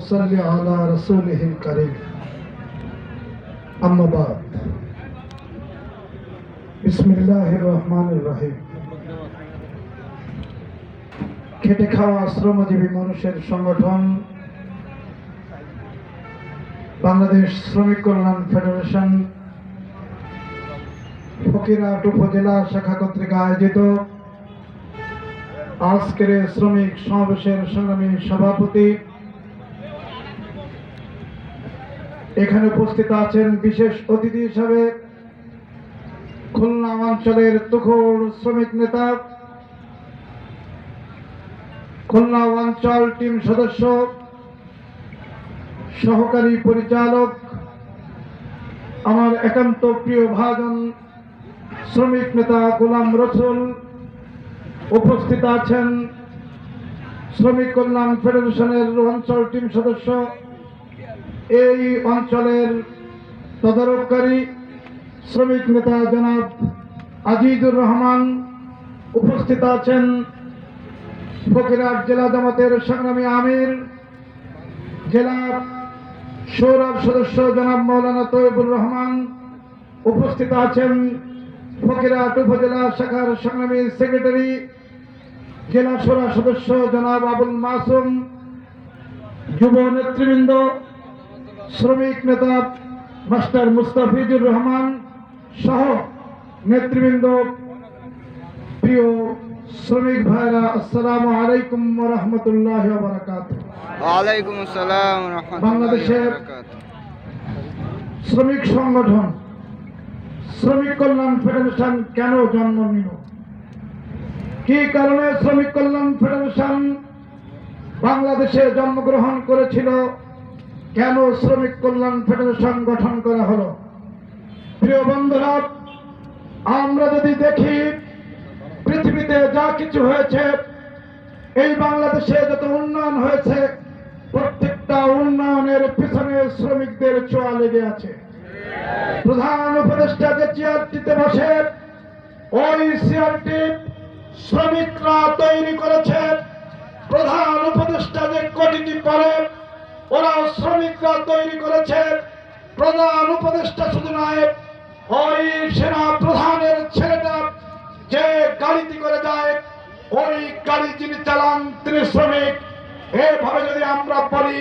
صل على رسوله الكريم أما بعد بسم الله الرحمن الرحيم খেটে খাওয়া শ্রমজীবী মানুষের সংগঠন বাংলাদেশ শ্রমিক কল্যাণ ফেডারেশন ফকিরহাট উপজেলা শাখা কর্তৃক আয়োজিত আজকের এই শ্রমিক সমাবেশের সংগ্রামী সভাপতি এখানে উপস্থিত আছেন বিশেষ অতিথি হিসাবে খুলনা অঞ্চলের তুখোর শ্রমিক নেতা, খুলনা অঞ্চল টিম সদস্য, সহকারী পরিচালক, আমার একান্ত প্রিয় ভাজন শ্রমিক নেতা গোলাম রসুল উপস্থিত আছেন। শ্রমিক কল্যাণ ফেডারেশনের অঞ্চল টিম সদস্য এই অঞ্চলের তদারককারী শ্রমিক নেতা জনাব আজিজুর রহমান উপস্থিত আছেন ফকিরহাট জেলা জামাতের সংগ্রামী আমির, জেলা সৌরভ সদস্য জনাব মৌলানা তৈবুর রহমান উপস্থিত আছেন ফকিরহাট উপজেলা শাখার সংগ্রামী সেক্রেটারি, জেলা সৌরা সদস্য জনাব আবুল মাসুম, যুব নেতৃবৃন্দ শ্রমিক নেতা মাস্টার মুস্তাফিজুর রহমান সহ নেতৃবৃন্দ প্রিয় শ্রমিক ভাইরা আসসালামু আলাইকুম রহমতুল্লাহ আসসালাম বাংলাদেশের- শ্রমিক সংগঠন শ্রমিক কল্যাণ ফেডারেশন কেন জন্ম নিল? কি কারণে শ্রমিক কল্যাণ ফেডারেশন বাংলাদেশে জন্মগ্রহণ করেছিল? কেন শ্রমিক কল্যাণ ফেডারেশন গঠন করা হলো? প্রিয় বন্ধুরা, আমরা যদি দেখি, পৃথিবীতে যা কিছু হয়েছে, এই বাংলাদেশে যত উন্নয়ন হয়েছে, প্রত্যেকটা উন্নয়নের পিছনে শ্রমিকদের চোয়া লেগে আছে। প্রধান উপদেষ্টা যে চেয়ারটিতে বসে, ওই চেয়ারটি শ্রমিকরা তৈরি করেছে। প্রধান উপদেষ্টা যে কোটিটি পরে ওরা শ্রমিকরা তৈরি করেছে প্রধান উপদেষ্টা শুধু নয়, ওই সেনা প্রধানের ছেলেটা যে গাড়িটি করে যায়, ওই গাড়ি যিনি চালান তিনি শ্রমিক। এভাবে যদি আমরা বলি,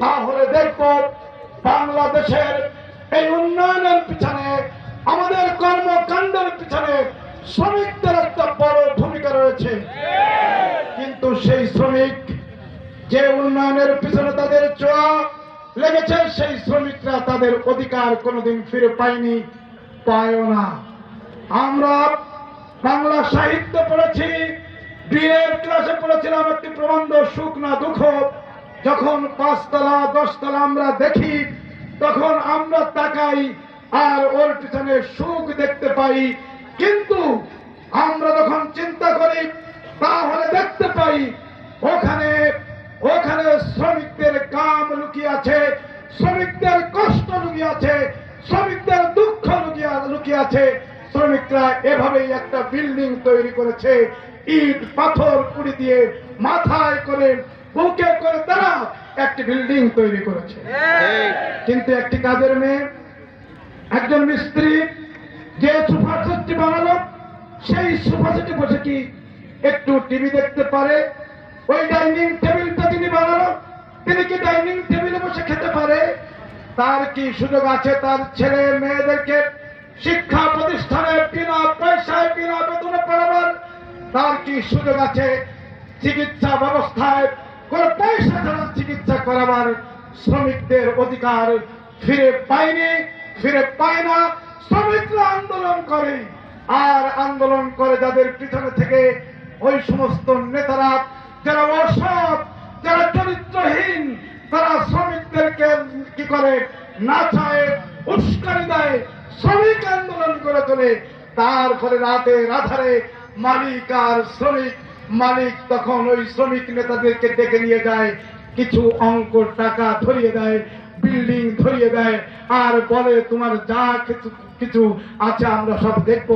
তাহলে দেখব বাংলাদেশের এই উন্নয়নের পিছনে, আমাদের কর্মকাণ্ডের পিছনে শ্রমিকদের একটা বড় ভূমিকা রয়েছে। কিন্তু সেই শ্রমিক যে উন্নয়নের পিছনে তাদের চোয়া লেগেছে, সেই শ্রমিকরা তাদের অধিকার কোনোদিন ফিরে পায়নি, পায়ও না। আমরা বাংলা সাহিত্য পড়েছি, বিয়ের ক্লাসে পড়েছিলাম একটি প্রবন্ধ, সুখ না দুঃখ। যখন পাঁচতলা, দশতলা আমরা দেখি, তখন আমরা তাকাই আর ওর পিছনে সুখ দেখতে পাই। কিন্তু আমরা যখন চিন্তা করি, তাহলে দেখতে পাই, ওখানে ওখানে শ্রমিকদের কাম লুকিয়ে আছে শ্রমিকদের কষ্ট লুকিয়ে আছে শ্রমিকদের দুঃখ লুকিয়ে আছে শ্রমিকরা এভাবেই একটা বিল্ডিং তৈরি করেছে। ইট, পাথর, কুড়ি দিয়ে মাথায় করে, বুকে করে তারা একটি বিল্ডিং তৈরি করেছে। কিন্তু একটি কাজের মেয়ে, একজন মিস্ত্রি, যে সোফা সেটটি বানালো, সেই সোফা সেটে বসে কি একটু টিভি দেখতে পারে? ওই ডাইনিং টেবিলটা তিনি বানালো। তিনি কি ডাইনিং টেবিলে বসে খেতে পারে? তার কি সুযোগ আছে? তার ছেলে মেয়েদেরকে শিক্ষা প্রতিষ্ঠানে বিনা পয়সায়, বিনা বেতনে পড়াবার। তার কি সুযোগ আছে? চিকিৎসা ব্যবস্থায় কোন পয়সা ছাড়া চিকিৎসা করাবার শ্রমিকদের অধিকার ফিরে পায়নি, ফিরে পায় না। শ্রমিকরা আন্দোলন করে, আর আন্দোলন করে যাদের পিছনে থেকে ওই সমস্ত নেতারা যারা অসৎ, যারা চরিত্রহীন, তারা শ্রমিকদেরকে কি করে? না চায়, উস্কানি দেয়, শ্রমিক আন্দোলন করে তোলে। তারপরে রাতে রাধারে মালিক আর শ্রমিক, মালিক তখন ওই শ্রমিক নেতাদেরকে ডেকে নিয়ে যায়, কিছু অঙ্ক টাকা ধরিয়ে দেয়, বিল্ডিং ধরিয়ে দেয়, আর বলে, তোমার যা কিছু কিছু আছে আমরা সব দেখব।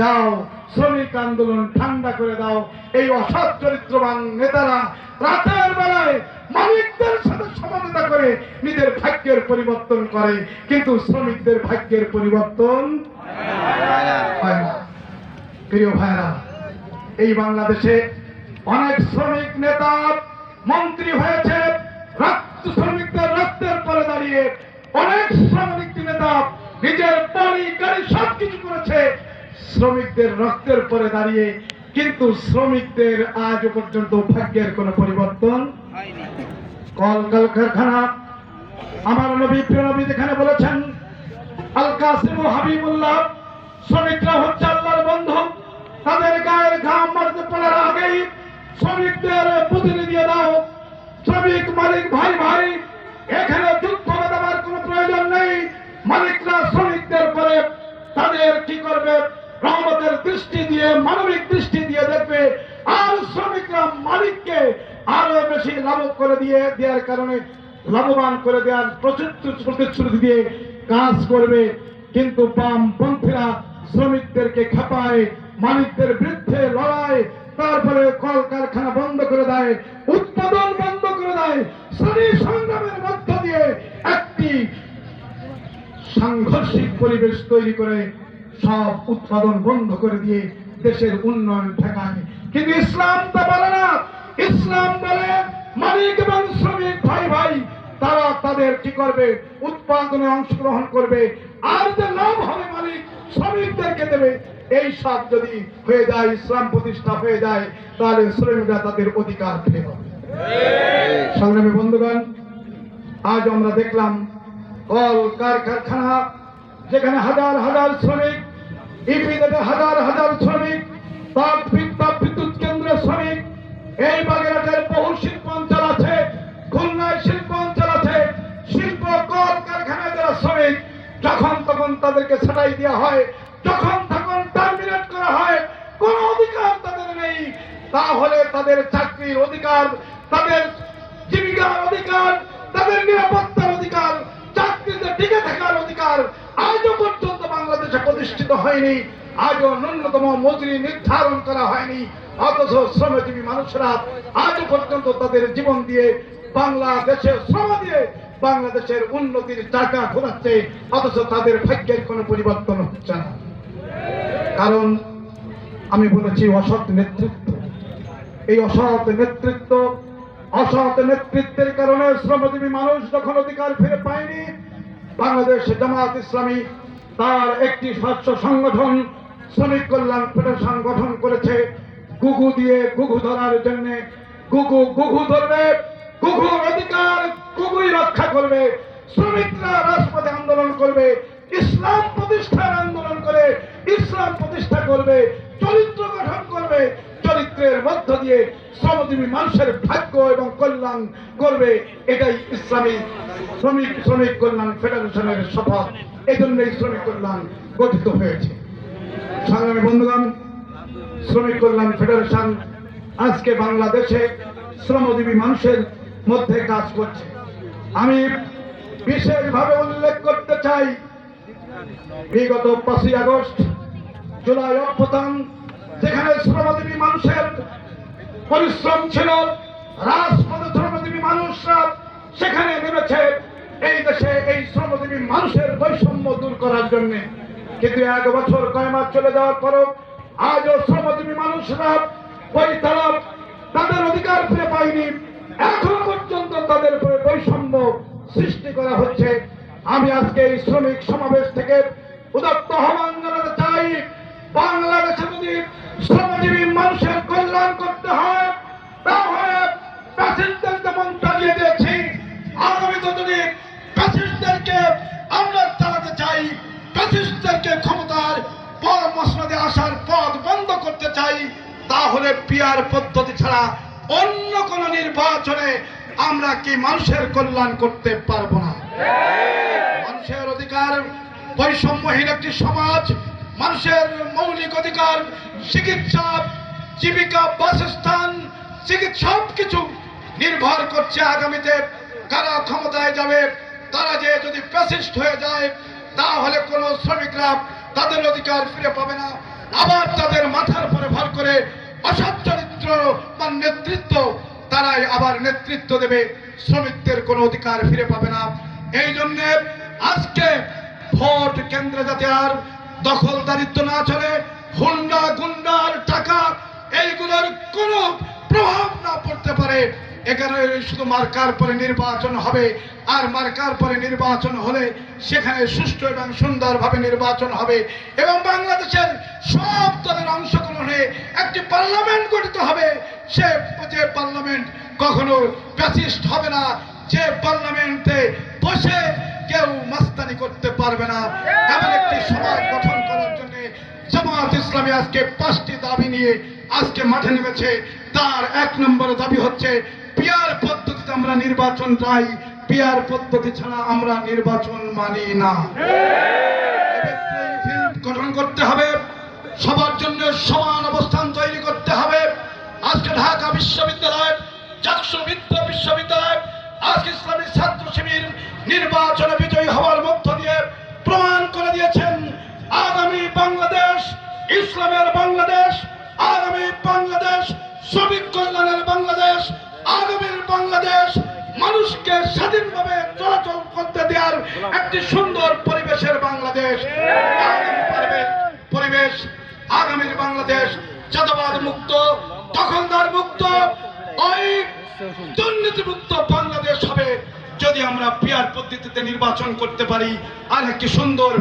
যাও, শ্রমিক আন্দোলন ঠান্ডা করে দাও। এই অসৎ চরিত্রবান নেতারা রাতের বেলায় মালিকদের সাথে সমাবেশ করে নিজের ভাগ্যের পরিবর্তন করে, কিন্তু শ্রমিকদের ভাগ্যের পরিবর্তন প্রিয় ভাইরা এই বাংলাদেশে অনেক শ্রমিক নেতা, মন্ত্রী হয়েছে রক্ত শ্রমিকদের রক্তের পরে দাঁড়িয়ে অনেক শ্রমিক নেতা নিজের বাড়ি, গাড়ি সব কিছু করেছে। শ্রমিকদের রক্তের পরে দাঁড়িয়ে কিন্তু শ্রমিকদের আজ পর্যন্ত ভাগ্যের কোনো পরিবর্তন কল কারখানা। আমার নবী প্রিয় নবী যেখানে বলেছেন আল কাসিম হাবিবুল্লাহ শ্রমিকরা হচ্ছে আল্লাহর বন্ধু। তাদের গায়ের ঘাম মারতে পড়ার আগেই শ্রমিকদের প্রতিনিধি দাও। শ্রমিক মালিক ভাই মানবিক দৃষ্টি দিয়ে দেখবে, আর শ্রমিকরা মালিককে আরও বেশি লাভ করে দিয়ে, দেওয়ার কারণে লাভবান করে দেওয়ার প্রচুর প্রতিশ্রুতি দিয়ে কাজ করবে। কিন্তু বাম পন্থীরা শ্রমিকদেরকে খেপায়, মালিকদের বিরুদ্ধে লড়াই, তারপরে কল কারখানা বন্ধ করে দেয়, উৎপাদন বন্ধ করে দেয় শ্রমিক সংগ্রামের মধ্য দিয়ে একটি সাংঘর্ষিক পরিবেশ তৈরি করে সব উৎপাদন বন্ধ করে দিয়ে দেশের উন্নয়ন ঠেকায় কিন্তু ইসলাম তা বলে না। ইসলাম বলে মালিক এবং শ্রমিক ভাই ভাই, তারা তাদের কি করবে? উৎপাদনে অংশগ্রহণ করবে। আর যে লাভ হবে মালিক, শ্রমিকদেরকে দেবে। এই সব যদি হয়ে যায়, ইসলাম প্রতিষ্ঠা হয়ে যায়, তাহলে শ্রমিকরা তাদের অধিকার ফিরে পাবে। সংগ্রামী বন্ধুগণ, আজ আমরা দেখলাম কল কারখানা যেখানে হাজার হাজার শ্রমিক ইপিজেডে হাজার হাজার শ্রমিক তাপ তাপ বিদ্যুৎ কেন্দ্রের শ্রমিক। এই বাগেরহাটের বহু শিল্পাঞ্চল আছে, খুলনায় শিল্পাঞ্চল আছে। শিল্প কলকারখানায় যারা শ্রমিক, যখন তখন তাদেরকে ছাটাই দেওয়া হয়, যখন তখন টার্মিনেট করা হয়, কোনো অধিকার তাদের নেই। তাহলে তাদের চাকরির অধিকার, তাদের জীবিকার অধিকার, তাদের নিরাপত্তার অধিকার, চাকরিতে টিকে থাকার অধিকার আজও পর্যন্ত বাংলাদেশে প্রতিষ্ঠিত হয়নি, আজও ন্যূনতম মজুরি নির্ধারণ করা হয়নি, অথচ শ্রমজীবী মানুষরা আজও পর্যন্ত তাদের জীবন দিয়ে বাংলাদেশের শ্রম দিয়ে বাংলাদেশের উন্নতির টাকা ঘোরাচ্ছে, অথচ তাদের ভাগ্যের কোনো পরিবর্তন হচ্ছে না। কারণ আমি বলেছি অসৎ নেতৃত্ব। এই অসৎ নেতৃত্ব, অসৎ নেতৃত্বের কারণে শ্রমজীবী মানুষ যখন অধিকার ফিরে পায়নি, বাংলাদেশ জামাত ইসলামী তার একটি স্বচ্ছ সংগঠন শ্রমিক কল্যাণ ফেডারেশন গঠন করেছে। গুগু দিয়ে গুগু ধরার জন্য গুগু গুগু ধরবে, গুগুর অধিকার গুগুই রক্ষা করবে। শ্রমিকরা রাজপথে আন্দোলন করবে, ইসলাম প্রতিষ্ঠার আন্দোলন করে, ইসলাম প্রতিষ্ঠা করবে, চরিত্র গঠন করবে, চরিত্রের মধ্য দিয়ে শ্রমজীবী মানুষের ভাগ্য এবং কল্যাণ করবে। এটাই ইসলামী শ্রমিক শ্রমিক কল্যাণ ফেডারেশনের শপথ। এই জন্যই শ্রমিক কল্যাণ গঠিত হয়েছে। সংগ্রামী বন্ধুগণ, শ্রমিক কল্যাণ ফেডারেশন আজকে বাংলাদেশে শ্রমজীবী মানুষের মধ্যে কাজ করছে। আমি বিশেষভাবে উল্লেখ করতে চাই, বিগত পাঁচই আগস্ট জুলাই অভ্যুত্থান, যেখানে শ্রমজীবী মানুষের পরিশ্রম ছিল, রাজপথে শ্রমজীবী মানুষরা সেখানে নেমেছে। এই দেশে এই শ্রমজীবী মানুষের বৈষম্য দূর করার জন্য কিন্তু এক বছর কয় মাস চলে যাওয়ার পরও আজও শ্রমজীবী মানুষরা ওই তারা তাদের অধিকার ফিরে পায়নি। এখনও পর্যন্ত তাদের উপরে বৈষম্য সৃষ্টি করা হচ্ছে। আমি আজকে এই শ্রমিক সমাবেশ থেকে উদাত্ত আহ্বান জানাতে চাই, বাংলাদেশে যদি শ্রমজীবী মানুষের কল্যাণ করতে হয়, তাহলে প্যাসেঞ্জার যেমন চালিয়ে দিয়েছি প্যাসেঞ্জারকে আমরা চালাতে চাই প্যাসেঞ্জারকে ক্ষমতার পর মসনদে আসার পথ বন্ধ করতে চাই, তাহলে পিয়ার পদ্ধতি ছাড়া অন্য কোন নির্বাচনে আমরা কি মানুষের কল্যাণ করতে পারব না? মানুষের অধিকার, বৈষম্যহীন একটি সমাজ, মানুষের মৌলিক অধিকার, চিকিৎসা, জীবিকা, বাসস্থান চিকিৎসা সব কিছু নির্ভর করছে আগামীতে কারা ক্ষমতায় যাবে। তারা যে যদি প্যাসিস্ট হয়ে যায়, তাহলে কোনো শ্রমিকরা তাদের অধিকার ফিরে পাবে না। আবার তাদের মাথার উপরে ভর করে অসৎ চরিত্র বা নেতৃত্ব, তারাই আবার নেতৃত্ব দেবে। শ্রমিকদের কোনো অধিকার ফিরে পাবে না। এই জন্য আজকে ভোট কেন্দ্রে যাতে আর দখলদারিত্ব না চলে, হুন্ডা, গুন্ডার টাকা, এইগুলোর কোনো প্রভাব না পড়তে পারে, এখানে শুধু মার্কার পরে নির্বাচন হবে। আর মার্কার পরে নির্বাচন হলে সেখানে সুষ্ঠু এবং সুন্দরভাবে নির্বাচন হবে এবং বাংলাদেশের সব দলের অংশগ্রহণে একটি পার্লামেন্ট গঠিত হবে। সে যে পার্লামেন্ট কখনো প্যাসিস্ট হবে না, যে পার্লামেন্টে বসে কেউ মাস্তানি করতে পারবে না। এমন একটি সমাজ গঠন করার জন্য জামাত ইসলামী আজকে পাঁচটি দাবি নিয়ে আজকে মাঠে নেমেছে। তার এক নম্বর দাবি হচ্ছে, পিয়ার পদ্ধতিতে আমরা নির্বাচন চাই। পিয়ার পদ্ধতি ছাড়া আমরা নির্বাচন মানি না। গঠন করতে হবে। সবার জন্য সমান অবস্থান তৈরি করতে হবে। আজকে ঢাকা বিশ্ববিদ্যালয় চাকসু বিদ্য বিশ্ববিদ্যালয়, আজকে ইসলামী ছাত্র শিবির নির্বাচনে বিজয়ী হওয়ার মধ্য দিয়ে প্রমাণ করে দিয়েছেন, আগামী বাংলাদেশ, ইসলামের বাংলাদেশ, আগামী বাংলাদেশ, শ্রমিক কল্যাণের মানুষকে স্বাধীনভাবে চলাচল করতে দেওয়ার একটি সুন্দর পরিবেশের বাংলাদেশ। পরিবেশ আগামীর বাংলাদেশ চাঁদাবাদ মুক্ত, দখলদার মুক্ত, ওই দুর্নীতিমুক্ত বাংলাদেশ হবে যদি আমরা পিয়ার পদ্ধতিতে নির্বাচন করতে পারি আর একটি সুন্দর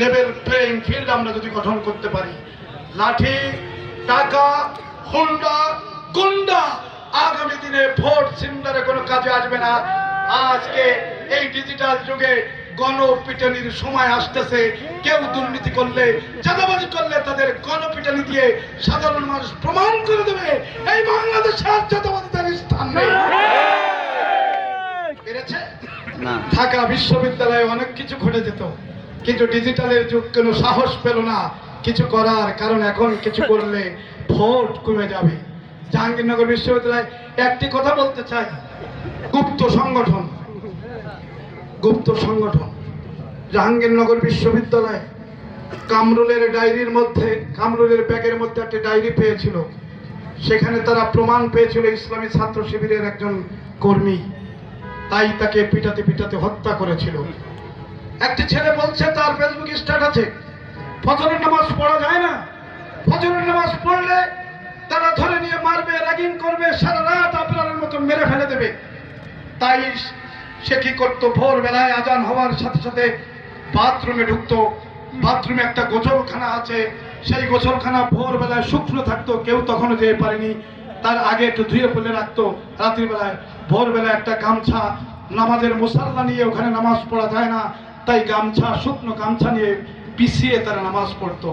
লেভেল প্লেইং ফিল্ড আমরা যদি গঠন করতে পারি। লাঠি, টাকা, হুন্ডা, গুন্ডা আগামী দিনে ভোট সিন্ডারে কোনো কাজে আসবে না। আজকে এই ডিজিটাল যুগে গণপিটানির সময় আসতেছে। কেউ দুর্নীতি করলে চাঁদাবাজি করলে তাদের গণপিটানি দিয়ে সাধারণ মানুষ প্রমাণ করে দেবে। এই বাংলাদেশে আর চাঁদাবাজিদের স্থান নেই। পেরেছে? ঢাকা বিশ্ববিদ্যালয়ে অনেক কিছু ঘটে যেত। কিন্তু ডিজিটালের যুগ কোনো সাহস পেল না। কিছু করার কারণ এখন কিছু করলে ভোট কমে যাবে। জাহাঙ্গীরনগর বিশ্ববিদ্যালয় একটি কথা বলতে চাই। গুপ্ত সংগঠন। গুপ্ত সংগঠন। জাহাঙ্গীরনগর বিশ্ববিদ্যালয় কামরুলের ডায়েরির মধ্যে, কামরুলের ব্যাগের মধ্যে একটি ডায়েরি পেয়েছিল। সেখানে তারা প্রমাণ পেয়েছিল ইসলামী ছাত্র শিবিরের একজন কর্মী। তাই তাকে পিটাতে পিটাতে হত্যা করেছিল। একটি ছেলে বলছে, তার ফেসবুক স্ট্যাটাসে ফজরের নামাজ পড়া যায় না। ফজরের নামাজ পড়লে তারা ধরে নিয়ে মারবে র্যাগিং করবে, সারা রাত আপনার মতো মেরে ফেলে দেবে। তাই সে কি করতো? ভোরবেলায় আজান হওয়ার সাথে সাথে বাথরুমে ঢুকতো। বাথরুমে একটা গোসলখানা আছে। সেই গোসলখানা ভোরবেলায় শুকনো থাকতো, কেউ তখনও যেতে পারেনি। তার আগে একটু ধুয়ে ফেলে রাখতো। রাত্রির বেলায় ভোরবেলায় একটা গামছা। নামাজের মুসাল্লা নিয়ে ওখানে নামাজ পড়া যায় না। তাই গামছা, শুকনো গামছা নিয়ে পিছিয়ে তারা নামাজ পড়তো।